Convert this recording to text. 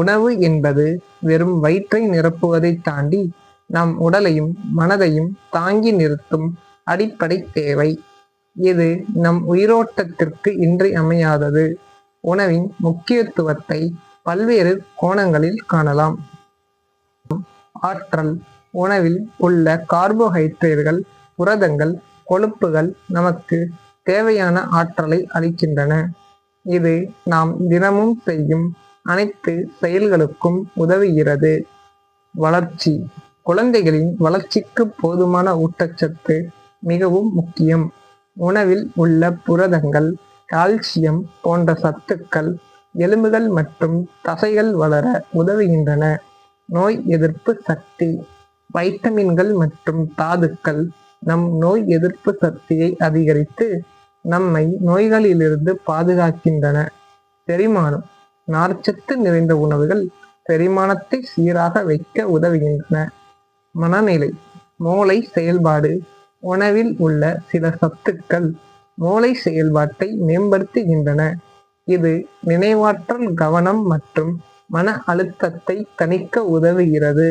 உணவு என்பது வெறும் வயிற்றை நிரப்புவதை தாண்டி நம் உடலையும் மனதையும் தாங்கி நிறுத்தும் அடிப்படை தேவை. இது நம் உயிரோட்டத்திற்கு இன்றியமையாதது உணவின் முக்கியத்துவத்தை பல்வேறு கோணங்களில் காணலாம். ஆற்றல் உணவில் உள்ள கார்போஹைட்ரேட்டுகள் புரதங்கள் கொழுப்புகள் நமக்கு தேவையான ஆற்றலை அளிக்கின்றன. இது நாம் தினமும் செய்யும் அனைத்து செயல்களுக்கும் உதவுகிறது. வளர்ச்சி. குழந்தைகளின் வளர்ச்சிக்கு போதுமான ஊட்டச்சத்து மிகவும் முக்கியம். உணவில் உள்ள புரதங்கள் கால்சியம் போன்ற சத்துக்கள் எலும்புகள் மற்றும் தசைகள் வளர உதவுகின்றன. நோய் எதிர்ப்பு சக்தி. வைட்டமின்கள் மற்றும் தாதுக்கள் நம் நோய் எதிர்ப்பு சக்தியை அதிகரித்து நம்மை நோய்களிலிருந்து பாதுகாக்கின்றன. செரிமானம். நார்ச்சத்து நிறைந்த உணவுகள் செரிமானத்தை சீராக வைக்க உதவுகின்றன. மனநிலை மூளை செயல்பாடு உணவில் உள்ள சில சத்துக்கள் மூளை செயல்பாட்டை மேம்படுத்துகின்றன. இது நினைவாற்றல் கவனம் மற்றும் மன அழுத்தத்தை தணிக்க உதவுகிறது.